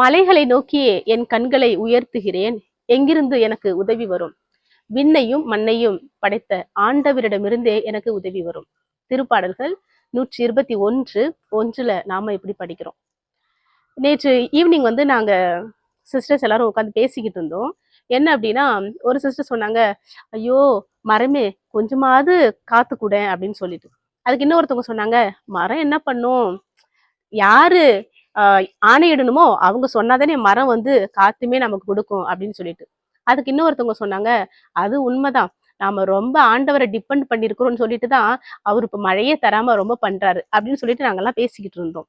மலைகளை நோக்கியே என் கண்களை உயர்த்துகிறேன். எங்கிருந்து எனக்கு உதவி வரும்? விண்ணையும் மண்ணையும் படைத்த ஆண்டவரிடமிருந்தே எனக்கு உதவி வரும். திருப்பாடல்கள் நூற்றி இருபத்தி ஒன்று ஒன்றுல நாம இப்படி படிக்கிறோம். நேற்று ஈவினிங் வந்து நாங்க சிஸ்டர்ஸ் எல்லாரும் உட்காந்து பேசிக்கிட்டு இருந்தோம். என்ன அப்படின்னா ஒரு சிஸ்டர் சொன்னாங்க ஐயோ மரமே கொஞ்சமாவது காத்து கூட அப்படின்னு சொல்லிட்டு. அதுக்கு இன்னொருத்தவங்க சொன்னாங்க மரம் என்ன பண்ணும்? யாரு ஆணையிடணுமோ அவங்க சொன்னாதானே மரம் வந்து காத்துமே நமக்கு கொடுக்கும் அப்படின்னு சொல்லிட்டு. அதுக்கு இன்னொருத்தவங்க சொன்னாங்க அது உண்மைதான். நாம ரொம்ப ஆண்டவரை டிபெண்ட் பண்ணிருக்கிறோம்னு சொல்லிட்டு தான் அவர் இப்ப மழையே தராம ரொம்ப பண்றாரு அப்படின்னு சொல்லிட்டு நாங்கெல்லாம் பேசிக்கிட்டு இருந்தோம்.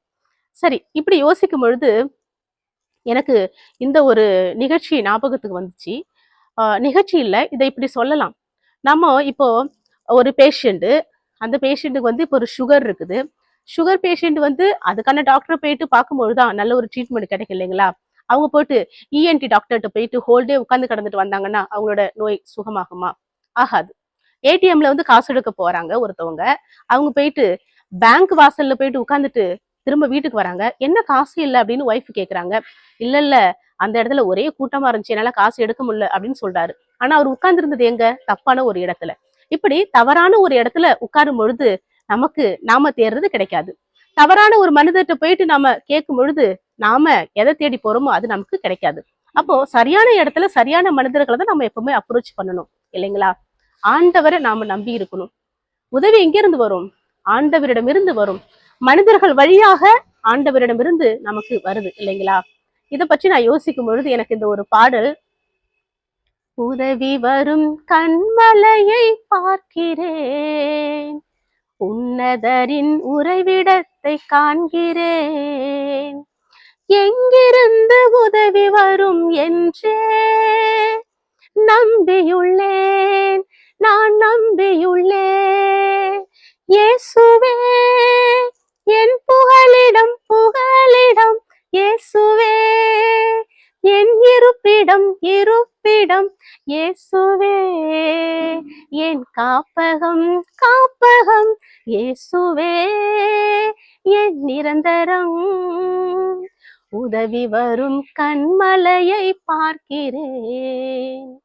சரி இப்படி யோசிக்கும் பொழுது எனக்கு இந்த ஒரு நிகழ்ச்சி ஞாபகத்துக்கு வந்துச்சு. நிகழ்ச்சி இல்லை இதை இப்படி சொல்லலாம். நம்ம இப்போ ஒரு பேஷண்ட்டு அந்த பேஷண்ட்டுக்கு வந்து இப்போ ஒரு சுகர் இருக்குது. சுகர் பேஷண்ட் வந்து அதுக்கான டாக்டரை போயிட்டு பார்க்கும்போது தான் நல்ல ஒரு ட்ரீட்மெண்ட் கிடைக்கும் இல்லைங்களா? அவங்க போயிட்டு இஎன்டி டாக்டர்கிட்ட போயிட்டு ஹோல் டே உட்காந்து கடந்துட்டு வந்தாங்கன்னா அவங்களோட நோய் சுகமாகுமா? ஆகாது. ஏடிஎம்ல வந்து காசு எடுக்க போறாங்க ஒருத்தவங்க. அவங்க போயிட்டு பேங்க் வாசல்ல போயிட்டு உட்காந்துட்டு திரும்ப வீட்டுக்கு வராங்க. என்ன காசு இல்லை? அப்படின்னு ஒய்ஃப் கேட்குறாங்க இல்ல இல்ல. அந்த இடத்துல ஒரே கூட்டமா இருந்துச்சு. என்னால காசு எடுக்க முடியல. அப்படின்னு சொல்றாரு. ஆனா அவர் உட்கார்ந்து இருந்தது எங்க? தப்பான ஒரு இடத்துல. இப்படி தவறான ஒரு இடத்துல உட்காரும் பொழுது நமக்கு நாம தேடுறது கிடைக்காது. தவறான ஒரு மனிதர்கிட்ட போயிட்டு நாம கேட்கும் பொழுது நாம எதை தேடி போறோமோ அது நமக்கு கிடைக்காது. அப்போ சரியான இடத்துல சரியான மனிதர்களை தான் நம்ம எப்பவுமே அப்ரோச் பண்ணணும். இல்லைங்களா? ஆண்டவரை நாம நம்பி இருக்கணும். உதவி எங்கிருந்து வரும்? ஆண்டவரிடமிருந்து வரும். மனிதர்கள் வழியாக ஆண்டவரிடமிருந்து நமக்கு வருது. இல்லைங்களா? இதை பற்றி நான் யோசிக்கும் பொழுது எனக்கு இந்த ஒரு பாடல் உதவி வரும் கண்மலையை பார்க்கிறேன். உன்னதரின் உறைவிடத்தை காண்கிறேன். எங்கிருந்து உதவி வரும் என்றே நம்பியுள்ளேன் நான் நம்பியுள்ளேன். இயேசுவே என் புகலிடம் புகலிடம் இயேசுவே. என் இருப்பிடம் இருப்பிடம் இயேசுவே. என் காப்பகம் காப்பகம்? இயேசுவே என் நிரந்தரம்? உதவி வரும் கண்மலையை பார்க்கிறேன்.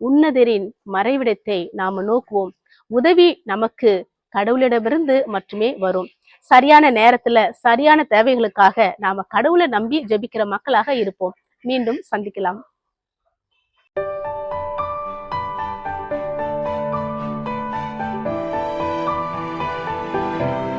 உன்னதரின் மறைவிடத்தை நாம நோக்குவோம். உதவி நமக்கு கடவுளிடமிருந்து மட்டுமே வரும். சரியான நேரத்துல சரியான தேவைகளுக்காக நாம கடவுளை நம்பி ஜெபிக்கிற மக்களாக இருப்போம். மீண்டும் சந்திக்கலாம். 嗯。